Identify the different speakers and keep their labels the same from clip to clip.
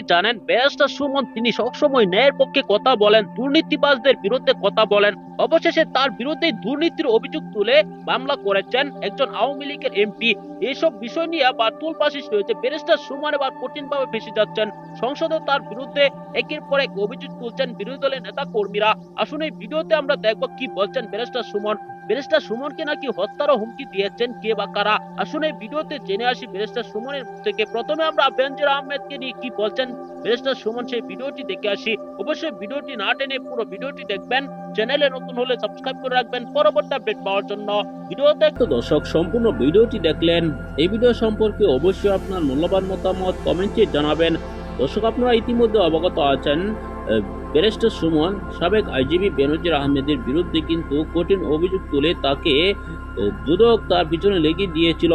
Speaker 1: সকলেই জানেন, ব্যারিস্টার সুমন তিনি সবসময় ন্যায়ের পক্ষে কথা বলেন, দুর্নীতিবাজদের বিরুদ্ধে কথা বলেন। অবশেষে তার বিরুদ্ধে দুর্নীতির অভিযোগ তুলে মামলা করেছেন একজন আওয়ামী লীগের এমপি। এইসব বিষয় নিয়ে আবার তুলপাশিস রয়েছে ব্যারিস্টার সুমন, এবার কঠিনভাবে ফেসে যাচ্ছেন। সংসদে তার বিরুদ্ধে একের পর এক অভিযোগ তুলছেন বিরোধী দলের নেতা কর্মীরা আসুন এই ভিডিওতে আমরা দেখব কি বলছেন ব্যারিস্টার সুমন। ব্যারিস্টার সুমনকে নাকি হত্যারও হুমকি দিয়েছেন কে বা কারা? আসুন এই ভিডিওতে জেনে আসি ব্যারিস্টার সুমনের থেকে। প্রথমে আমরা বেনজির আহমেদকে নিয়ে কি বলছেন ব্যারিস্টার সুমন সেই ভিডিওটি দেখে আসি। অবশ্যই ভিডিওটি না টেনে পুরো ভিডিওটি দেখবেন। চ্যানেলে নতুন হলে সাবস্ক্রাইব করে রাখবেন পরবর্তী আপডেট পাওয়ার জন্য। ভিডিওতে তো দর্শক, সম্পূর্ণ ভিডিওটি দেখলেন। এই ভিডিও সম্পর্কে অবশ্যই আপনার মূল্যবান মতামত কমেন্টে জানাবেন। দর্শক, আপনারা ইতিমধ্যে অবগত আছেন। ব্যারিস্টার সুমন, সাবেক আইজিবি বেনজির আহমেদের বিরুদ্ধে কিন্তু কঠিন অভিযোগ তুলে তাকে দুদক তার পিছনে লেগে দিয়েছিল।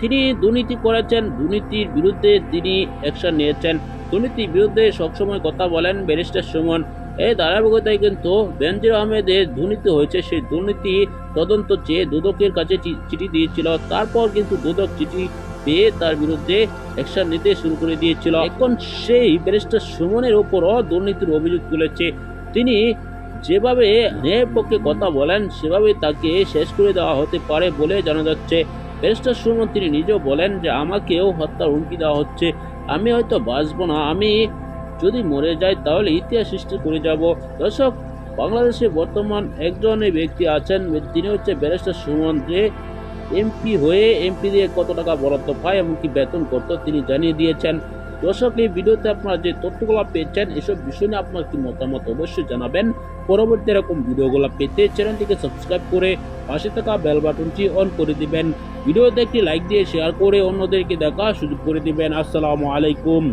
Speaker 1: তিনি দুর্নীতি করেছেন, দুর্নীতির বিরুদ্ধে তিনি অ্যাকশন নিয়েছেন। দুর্নীতির বিরুদ্ধে সবসময় কথা বলেন ব্যারিস্টার সুমন। এই ধারাবাহিকতায় কিন্তু বেনজির আহমেদের দুর্নীতি হয়েছে। সেই দুর্নীতি তদন্ত চেয়ে দুদকের কাছে চিঠি দিয়েছিল। তারপর কিন্তু দুদক চিঠি পেয়ে তার বিরুদ্ধে অ্যাকশন নিতে শুরু করে দিয়েছিল। এখন সেই ব্যারিস্টার সুমনের ওপরও দুর্নীতির অভিযোগ তুলেছে। তিনি যেভাবে ন্যায়ের পক্ষে কথা বলেন, সেভাবে তাকে শেষ করে দেওয়া হতে পারে বলে জানা যাচ্ছে। ব্যারিস্টার সুমন তিনি নিজেও বলেন যে, আমাকেও হত্যার হুমকি দেওয়া হচ্ছে। আমি হয়তো বাঁচবো না। আমি যদি মরে যায় তাহলে ইতিহাস সৃষ্টি করে যাব। দর্শক, বাংলাদেশে বর্তমান একজন ব্যক্তি আছেন, তিনি হচ্ছে ব্যারিস্টার সুমন যে এমপি হয়ে এমপি দিয়ে কত টাকা বরাদ্দ পায় এমনকি বেতন কত তিনি জানিয়ে দিয়েছেন। দর্শক, এই ভিডিওতে আপনারা যে তথ্যগুলো পেয়েছেন, এসব বিষয় নিয়ে আপনার কি মতামত অবশ্যই জানাবেন। পরবর্তী এরকম ভিডিওগুলো পেতে চ্যানেলটিকে সাবস্ক্রাইব করে পাশে থাকা বেল বাটনটি অন করে দিবেন। ভিডিওতে একটি লাইক দিয়ে শেয়ার করে অন্যদেরকে দেখা সুযোগ করে দিবেন। আসসালামু আলাইকুম।